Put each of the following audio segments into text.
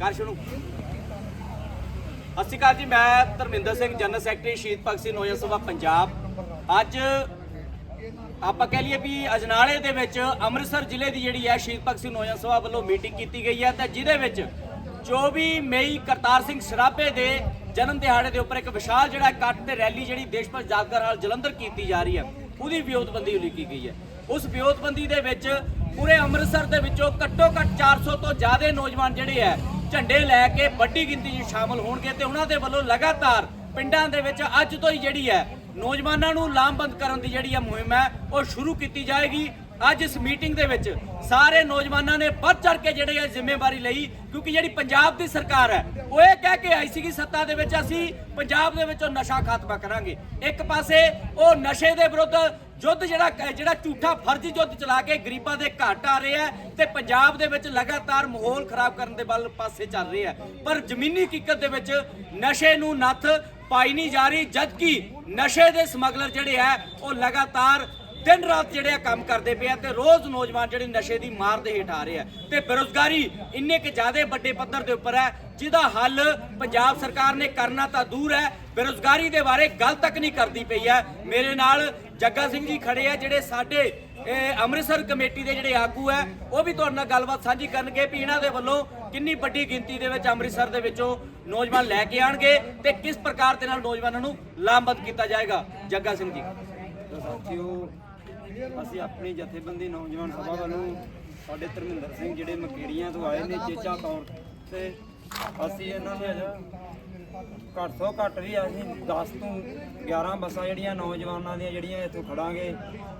ਕਰ ਸ਼ੁਰੂ ਸਤਿ ਸ਼੍ਰੀ ਅਕਾਲ ਜੀ, ਮੈਂ ਧਰਮਿੰਦਰ ਸਿੰਘ, ਜਨਰਲ ਸੈਕਟਰੀ ਸ਼ਹੀਦ ਭਗਤ ਸਿੰਘ ਨੌਜਵਾਨ ਸਭਾ ਪੰਜਾਬ। ਅੱਜ ਆਪਾਂ ਕਹਿ ਲਈਏ ਵੀ ਅਜਨਾਲੇ ਦੇ ਵਿੱਚ ਅੰਮ੍ਰਿਤਸਰ ਜ਼ਿਲ੍ਹੇ ਦੀ ਜਿਹੜੀ ਹੈ ਸ਼ਹੀਦ ਭਗਤ ਸਿੰਘ ਨੌਜਵਾਨ ਸਭਾ ਵੱਲੋਂ ਮੀਟਿੰਗ ਕੀਤੀ ਗਈ ਹੈ ਤੇ ਜਿਹਦੇ ਵਿੱਚ 24 ਮਈ ਕਰਤਾਰ ਸਿੰਘ ਸਰਾਭੇ ਦੇ ਜਨਮ ਦਿਹਾੜੇ ਦੇ ਉੱਪਰ ਇੱਕ ਵਿਸ਼ਾਲ ਜਿਹੜਾ ਇਕੱਠ ਤੇ ਰੈਲੀ ਜਿਹੜੀ ਦੇਸ਼ ਭਗਤ ਯਾਦਗਾਰ ਹਾਲ ਜਲੰਧਰ ਕੀਤੀ ਜਾ ਰਹੀ ਹੈ, ਉਹਦੀ ਵਿਉਂਤਬੰਦੀ ਉਲੀਕੀ ਗਈ ਹੈ। ਉਸ ਵਿਉਂਤਬੰਦੀ ਦੇ ਵਿੱਚ ਪੂਰੇ ਅੰਮ੍ਰਿਤਸਰ ਦੇ ਵਿੱਚੋਂ ਘੱਟੋ ਘੱਟ 400 ਤੋਂ ਜ਼ਿਆਦਾ ਨੌਜਵਾਨ ਜਿਹੜੇ ਹੈ ਝੰਡੇ ਲੈ ਕੇ ਵੱਡੀ ਗਿਣਤੀ 'ਚ ਸ਼ਾਮਲ ਹੋਣਗੇ ਤੇ ਉਹਨਾਂ ਦੇ ਵੱਲੋਂ ਲਗਾਤਾਰ ਪਿੰਡਾਂ ਦੇ ਵਿੱਚ ਅੱਜ ਤੋਂ ਹੀ ਜਿਹੜੀ ਹੈ ਨੌਜਵਾਨਾਂ ਨੂੰ ਲਾਮਬੰਦ ਕਰਨ ਦੀ ਜਿਹੜੀ ਹੈ ਮੁਹਿੰਮ ਹੈ, ਉਹ ਸ਼ੁਰੂ ਕੀਤੀ ਜਾਏਗੀ। ਅੱਜ ਇਸ ਮੀਟਿੰਗ ਦੇ ਵਿੱਚ ਸਾਰੇ ਨੌਜਵਾਨਾਂ ਨੇ ਵੱਧ ਚੜ ਕੇ ਜਿਹੜੇ ਹੈ ਜ਼ਿੰਮੇਵਾਰੀ ਲਈ, ਕਿਉਂਕਿ ਜਿਹੜੀ ਪੰਜਾਬ ਦੀ ਸਰਕਾਰ ਹੈ, ਉਹ ਇਹ ਕਹਿ ਕੇ ਆਈ ਸੀਗੀ ਸੱਤਾ ਦੇ ਵਿੱਚ ਅਸੀਂ ਪੰਜਾਬ ਦੇ ਵਿੱਚੋਂ ਨਸ਼ਾ ਖਾਤਮਾ ਕਰਾਂਗੇ। ਇੱਕ ਪਾਸੇ ਉਹ ਨਸ਼ੇ ਦੇ ਵਿਰੁੱਧ ਯੁੱਧ ਜਿਹੜਾ ਜਿਹੜਾ ਝੂਠਾ ਫਰਜ਼ੀ ਯੁੱਧ ਚਲਾ ਕੇ ਗਰੀਬਾਂ ਦੇ ਘਾਟ ਆ ਰਿਹਾ ਹੈ ਤੇ ਪੰਜਾਬ ਦੇ ਵਿੱਚ ਲਗਾਤਾਰ ਮਾਹੌਲ ਖਰਾਬ ਕਰਨ ਦੇ ਵੱਲ ਪਾਸੇ ਚੱਲ ਰਿਹਾ ਹੈ। ਪਰ ਜ਼ਮੀਨੀ ਹਕੀਕਤ ਦੇ ਵਿੱਚ ਨਸ਼ੇ ਨੂੰ ਨੱਥ ਪਾਈ ਨਹੀਂ ਜਾ ਰਹੀ, ਜਦਕਿ ਨਸ਼ੇ ਦੇ ਸਮਗਲਰ ਜਿਹੜੇ ਆ ਉਹ ਲਗਾਤਾਰ ਦਿਨ ਰਾਤ ਜਿਹੜੇ ਆ ਕੰਮ ਕਰਦੇ ਪਏ ਆ ਤੇ ਰੋਜ਼ ਨੌਜਵਾਨ ਜਿਹੜੇ ਨਸ਼ੇ ਦੀ ਮਾਰ ਦੇ ਹੇਠ ਆ ਰਹੇ ਆ ਤੇ ਬੇਰੁਜ਼ਗਾਰੀ ਇੰਨੇ ਕਿ ਜ਼ਿਆਦਾ ਵੱਡੇ ਪੱਧਰ ਦੇ ਉੱਪਰ ਹੈ, ਜਿਹਦਾ ਹੱਲ ਪੰਜਾਬ ਸਰਕਾਰ ਨੇ ਕਰਨਾ ਤਾਂ ਦੂਰ ਹੈ, ਬੇਰੁਜ਼ਗਾਰੀ ਦੇ ਬਾਰੇ ਗੱਲ ਤੱਕ ਨਹੀਂ ਕਰਦੀ ਪਈ ਹੈ। ਮੇਰੇ ਨਾਲ ਜੱਗਾ ਸਿੰਘ ਜੀ ਖੜੇ ਆ, ਜਿਹੜੇ ਸਾਡੇ ਅੰਮ੍ਰਿਤਸਰ ਕਮੇਟੀ ਦੇ ਜਿਹੜੇ ਆਗੂ ਹੈ, ਉਹ ਵੀ ਤੁਹਾਡੇ ਨਾਲ ਗੱਲਬਾਤ ਸਾਂਝੀ ਕਰਨਗੇ ਵੀ ਇਹਨਾਂ ਦੇ ਵੱਲੋਂ ਕਿੰਨੀ ਵੱਡੀ ਗਿਣਤੀ ਦੇ ਵਿੱਚ ਅੰਮ੍ਰਿਤਸਰ ਦੇ ਵਿੱਚੋਂ ਨੌਜਵਾਨ ਲੈ ਕੇ ਆਣਗੇ ਤੇ ਕਿਸ ਪ੍ਰਕਾਰ ਦੇ ਨਾਲ ਨੌਜਵਾਨਾਂ ਨੂੰ ਲਾਮਬੰਦ ਕੀਤਾ ਜਾਏਗਾ। ਜੱਗਾ ਸਿੰਘ ਜੀ। ਸਾਥੀਓ ਅਸੀਂ ਆਪਣੀ ਜਥੇਬੰਦੀ ਨੌਜਵਾਨ ਸਭਾ ਵੱਲੋਂ ਸਾਡੇ ਧਰਮਿੰਦਰ ਸਿੰਘ ਜਿਹੜੇ ਮਕੇੜੀਆਂ ਤੋਂ ਆਏ ਨੇ, ਚੇਚਾ ਤੌਰ ਤੇ ਅਸੀਂ ਇਹਨਾਂ ਦੇ ਅਜੇ ਘੱਟ ਤੋਂ ਘੱਟ ਵੀ ਅਸੀਂ 10 ਤੋਂ 11 ਬੱਸਾਂ ਜਿਹੜੀਆਂ ਨੌਜਵਾਨਾਂ ਦੀਆਂ ਜਿਹੜੀਆਂ ਇੱਥੋਂ ਖੜਾਂਗੇ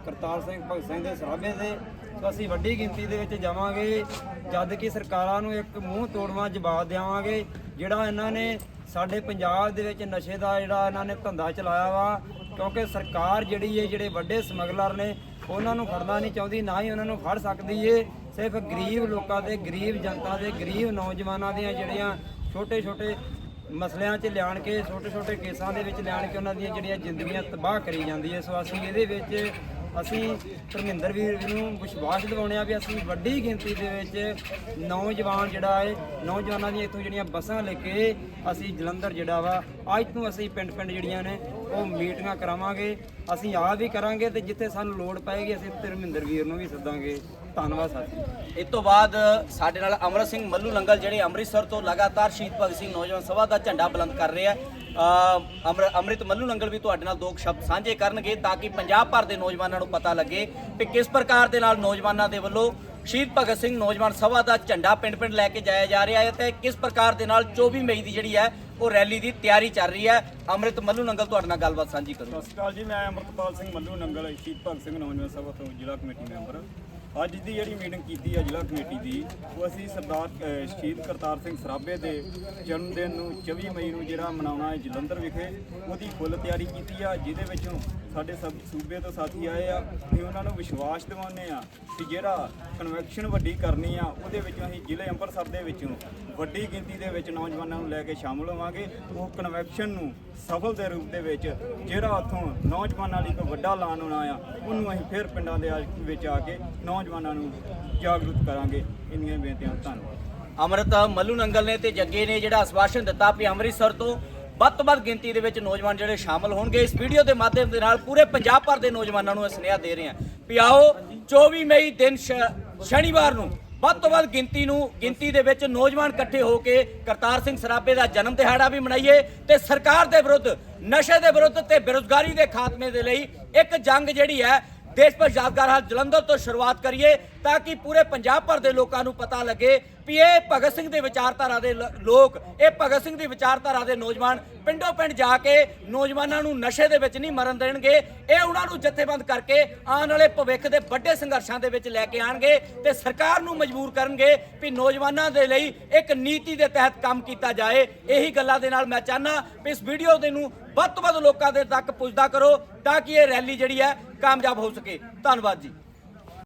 ਕਰਤਾਰ ਸਿੰਘ, ਭਗਤ ਸਿੰਘ ਦੇ ਸਰਾਭੇ ਦੇ ਸੋ ਅਸੀਂ ਵੱਡੀ ਗਿਣਤੀ ਦੇ ਵਿੱਚ ਜਾਵਾਂਗੇ। ਜਦ ਕਿ ਸਰਕਾਰਾਂ ਨੂੰ ਇੱਕ ਮੂੰਹ ਤੋੜਵਾ ਜਵਾਬ ਦੇਵਾਂਗੇ, ਜਿਹੜਾ ਇਹਨਾਂ ਨੇ ਸਾਡੇ ਪੰਜਾਬ ਦੇ ਵਿੱਚ ਨਸ਼ੇ ਦਾ ਜਿਹੜਾ ਇਹਨਾਂ ਨੇ ਧੰਦਾ ਚਲਾਇਆ ਵਾ, ਕਿਉਂਕਿ ਸਰਕਾਰ ਜਿਹੜੀ ਹੈ ਜਿਹੜੇ ਵੱਡੇ ਸਮਗਲਰ ਨੇ, ਉਹਨਾਂ ਨੂੰ ਫੜਨਾ ਨਹੀਂ ਚਾਹੁੰਦੀ, ਨਾ ਹੀ ਉਹਨਾਂ ਨੂੰ ਫੜ ਸਕਦੀ ਏ। ਸਿਰਫ ਗਰੀਬ ਲੋਕਾਂ ਦੇ, ਗਰੀਬ ਜਨਤਾ ਦੇ, ਗਰੀਬ ਨੌਜਵਾਨਾਂ ਦੀਆਂ ਜਿਹੜੀਆਂ ਛੋਟੇ ਛੋਟੇ ਮਸਲਿਆਂ 'ਚ ਲਿਆਣ ਕੇ ਛੋਟੇ ਛੋਟੇ ਕੇਸਾਂ ਦੇ ਵਿੱਚ ਲਿਆਣ ਕੇ ਉਹਨਾਂ ਦੀਆਂ ਜਿਹੜੀਆਂ ਜ਼ਿੰਦਗੀਆਂ ਤਬਾਹ ਕਰੀ ਜਾਂਦੀ ਹੈ ਸੋ ਅਸੀਂ ਇਹਦੇ ਵਿੱਚ ਅਸੀਂ ਧਰਮਿੰਦਰ ਵੀਰ ਨੂੰ ਵਿਸ਼ਵਾਸ ਦਿਵਾਉਂਦੇ ਆ ਵੀ ਅਸੀਂ ਵੱਡੀ ਗਿਣਤੀ ਦੇ ਵਿੱਚ ਨੌਜਵਾਨ ਜਿਹੜਾ ਹੈ, ਨੌਜਵਾਨਾਂ ਦੀਆਂ ਇੱਥੋਂ ਜਿਹੜੀਆਂ ਬੱਸਾਂ ਲੈ ਕੇ ਅਸੀਂ ਜਲੰਧਰ ਜਿਹੜਾ ਵਾ, ਅੱਜ ਤੋਂ ਅਸੀਂ ਪਿੰਡ ਪਿੰਡ ਜਿਹੜੀਆਂ ਨੇ ਉਹ ਮੀਟਿੰਗਾਂ ਕਰਾਵਾਂਗੇ ਅਸੀਂ ਆਪ ਵੀ ਕਰਾਂਗੇ ਤੇ ਜਿੱਥੇ ਸਾਨੂੰ ਲੋੜ ਪਏਗੀ ਅਸੀਂ ਧਰਮਿੰਦਰ ਵੀਰ ਨੂੰ ਵੀ ਸੱਦਾਂਗੇ। ਧੰਨਵਾਦ ਸਾਥੀ। ਇਸ ਤੋਂ ਬਾਅਦ ਸਾਡੇ ਨਾਲ ਅਮਰਤ ਸਿੰਘ ਮੱਲੂ ਲੰਗਲ ਜਿਹੜੇ ਅੰਮ੍ਰਿਤਸਰ ਤੋਂ ਲਗਾਤਾਰ ਸ਼ਹੀਦ ਭਗਤ ਸਿੰਘ ਨੌਜਵਾਨ ਸਭਾ ਦਾ ਝੰਡਾ ਬੁਲੰਦ ਕਰ ਰਹੇ ਆ। ਅ, ਅੰਮ੍ਰਿਤ ਮੱਲੂ ਲੰਗਲ ਵੀ ਤੁਹਾਡੇ ਨਾਲ ਦੋ ਸ਼ਬਦ ਸਾਂਝੇ ਕਰਨਗੇ ਤਾਂ ਕਿ ਪੰਜਾਬ ਭਰ ਦੇ ਨੌਜਵਾਨਾਂ ਨੂੰ ਪਤਾ ਲੱਗੇ ਕਿ ਕਿਸ ਪ੍ਰਕਾਰ ਦੇ ਨਾਲ ਨੌਜਵਾਨਾਂ ਦੇ ਵੱਲੋਂ ਸ਼ਹੀਦ ਭਗਤ ਸਿੰਘ ਨੌਜਵਾਨ ਸਭਾ ਦਾ ਝੰਡਾ ਪਿੰਡ-ਪਿੰਡ ਲੈ ਕੇ ਜਾਇਆ ਜਾ ਰਿਹਾ ਹੈ ਤੇ ਕਿਸ ਪ੍ਰਕਾਰ ਦੇ ਨਾਲ 24 ਮਈ ਦੀ ਜਿਹੜੀ ਹੈ ਉਹ ਰੈਲੀ ਦੀ ਤਿਆਰੀ ਚੱਲ ਰਹੀ ਹੈ। ਅੰਮ੍ਰਿਤ ਮੱਲੂ ਨੰਗਲ ਤੁਹਾਡੇ ਨਾਲ ਗੱਲਬਾਤ ਸਾਂਝੀ ਕਰੂਗਾ ਸਤਿ ਸ਼੍ਰੀ ਅਕਾਲ ਜੀ, ਮੈਂ ਅੰਮ੍ਰਿਤਪਾਲ ਸਿੰਘ ਮੱਲੂ ਨੰਗਲ, ਸ਼ਹੀਦ ਭਗਤ ਸਿੰਘ ਨੌਜਵਾਨ ਸਭਾ ਤੋਂ ਜ਼ਿਲ੍ਹਾ ਕਮੇਟੀ ਮੈਂਬਰ। ਅੱਜ ਦੀ ਜਿਹੜੀ ਮੀਟਿੰਗ ਕੀਤੀ ਹੈ ਜ਼ਿਲ੍ਹਾ ਕਮੇਟੀ ਦੀ, ਉਹ ਅਸੀਂ ਸਰਦਾਰ ਸ਼ਹੀਦ ਕਰਤਾਰ ਸਿੰਘ ਸਰਾਭੇ ਦੇ ਜਨਮ ਦਿਨ ਨੂੰ 24 ਮਈ ਨੂੰ ਜਿਹੜਾ ਮਨਾਉਣਾ ਹੈ ਜਲੰਧਰ ਵਿਖੇ, ਉਹਦੀ ਫੁੱਲ ਤਿਆਰੀ ਕੀਤੀ ਆ, ਜਿਹਦੇ ਵਿੱਚੋਂ ਸਾਡੇ ਸਭ ਸੂਬੇ ਤੋਂ ਸਾਥੀ ਆਏ ਆ, ਅਸੀਂ ਉਹਨਾਂ ਨੂੰ ਵਿਸ਼ਵਾਸ ਦਿਵਾਉਂਦੇ ਆ ਕਿ ਜਿਹੜਾ ਕਨਵੈਕਸ਼ਨ ਵੱਡੀ ਕਰਨੀ ਆ, ਉਹਦੇ ਵਿੱਚੋਂ ਅਸੀਂ ਜ਼ਿਲ੍ਹੇ ਅੰਮ੍ਰਿਤਸਰ ਦੇ ਵਿੱਚੋਂ ਵੱਡੀ ਗਿਣਤੀ ਦੇ ਵਿੱਚ ਨੌਜਵਾਨਾਂ ਨੂੰ ਲੈ ਕੇ ਸ਼ਾਮਲ ਹੋਵਾਂਗੇ। ਉਹ ਕਨਵੈਕਸ਼ਨ ਨੂੰ ਸਫਲ ਦੇ ਰੂਪ ਦੇ ਵਿੱਚ ਜਿਹੜਾ ਉੱਥੋਂ ਨੌਜਵਾਨਾਂ ਲਈ ਕੋਈ ਵੱਡਾ ਐਲਾਨ ਹੋਣਾ ਆ, ਉਹਨੂੰ ਅਸੀਂ ਫਿਰ ਪਿੰਡਾਂ ਦੇ ਵਿੱਚ ਆ ਕੇ ਨੌਜਵਾਨਾਂ ਨੂੰ ਜਾਗਰੂਕ ਕਰਾਂਗੇ। ਇੰਨੀਆਂ ਬੇਨਤੀਆਂ, ਧੰਨਵਾਦ। ਅਮਰਤ ਮੱਲੂ ਨੰਗਲ ਨੇ ਤੇ ਜੱਗੇ ਨੇ ਜਿਹੜਾ ਆਸ਼ਵਾਸਨ ਦਿੱਤਾ ਵੀ ਅੰਮ੍ਰਿਤਸਰ ਤੋਂ ਵੱਧ ਤੋਂ ਵੱਧ ਗਿਣਤੀ ਦੇ ਵਿੱਚ ਨੌਜਵਾਨ ਜਿਹੜੇ ਸ਼ਾਮਲ ਹੋਣਗੇ। ਇਸ ਵੀਡੀਓ ਦੇ ਮਾਧਿਅਮ ਦੇ ਨਾਲ ਪੂਰੇ ਪੰਜਾਬ ਭਰ ਦੇ ਨੌਜਵਾਨਾਂ ਨੂੰ ਇਹ ਸੁਨੇਹਾ ਦੇ ਰਹੇ ਹਾਂ ਵੀ ਆਓ 24 ਮਈ ਦਿਨ ਸ਼ਨੀਵਾਰ ਨੂੰ ਵੱਧ ਤੋਂ ਵੱਧ ਗਿਣਤੀ ਨੂੰ, ਗਿਣਤੀ ਦੇ ਵਿੱਚ ਨੌਜਵਾਨ ਇਕੱਠੇ ਹੋ ਕੇ ਕਰਤਾਰ ਸਿੰਘ ਸਰਾਭੇ ਦਾ ਜਨਮ ਦਿਹਾੜਾ ਵੀ ਮਨਾਈਏ ਤੇ ਸਰਕਾਰ ਦੇ ਵਿਰੁੱਧ, ਨਸ਼ੇ ਦੇ ਵਿਰੁੱਧ ਤੇ ਬੇਰੁਜ਼ਗਾਰੀ ਦੇ ਖਾਤਮੇ ਦੇ ਲਈ ਇੱਕ ਜੰਗ ਜਿਹੜੀ ਹੈ ਦੇਸ਼ ਭਰ ਯਾਦਗਾਰ ਹਾਲ ਜਲੰਧਰ ਤੋਂ ਸ਼ੁਰੂਆਤ ਕਰੀਏ ਤਾਂ ਕਿ ਪੂਰੇ ਪੰਜਾਬ ਭਰ ਦੇ ਲੋਕਾਂ ਨੂੰ ਪਤਾ ਲੱਗੇ ਵੀ ਇਹ ਭਗਤ ਸਿੰਘ ਦੇ ਵਿਚਾਰਧਾਰਾ ਦੇ ਲ- ਲੋਕ, ਇਹ ਭਗਤ ਸਿੰਘ ਦੀ ਵਿਚਾਰਧਾਰਾ ਦੇ ਨੌਜਵਾਨ ਪਿੰਡੋਂ ਪਿੰਡ ਜਾ ਕੇ ਨੌਜਵਾਨਾਂ ਨੂੰ ਨਸ਼ੇ ਦੇ ਵਿੱਚ ਨਹੀਂ ਮਰਨ ਦੇਣਗੇ, ਇਹ ਉਹਨਾਂ ਨੂੰ ਜਥੇਬੰਦ ਕਰਕੇ ਆਉਣ ਵਾਲੇ ਭਵਿੱਖ ਦੇ ਵੱਡੇ ਸੰਘਰਸ਼ਾਂ ਦੇ ਵਿੱਚ ਲੈ ਕੇ ਆਣਗੇ ਤੇ ਸਰਕਾਰ ਨੂੰ ਮਜਬੂਰ ਕਰਨਗੇ ਵੀ ਨੌਜਵਾਨਾਂ ਦੇ ਲਈ ਇੱਕ ਨੀਤੀ ਦੇ ਤਹਿਤ ਕੰਮ ਕੀਤਾ ਜਾਏ। ਇਹੀ ਗੱਲਾਂ ਦੇ ਨਾਲ ਮੈਂ ਚਾਹਨਾ ਵੀ ਇਸ ਵੀਡੀਓ ਦੇ ਨੂੰ ਵੱਧ ਤੋਂ ਵੱਧ ਲੋਕਾਂ ਦੇ ਤੱਕ ਪੁੱਜਦਾ ਕਰੋ ਤਾਂ ਕਿ ਇਹ ਰੈਲੀ ਜਿਹੜੀ ਹੈ ਕਾਮਯਾਬ ਹੋ ਸਕੇ। ਧੰਨਵਾਦ ਜੀ।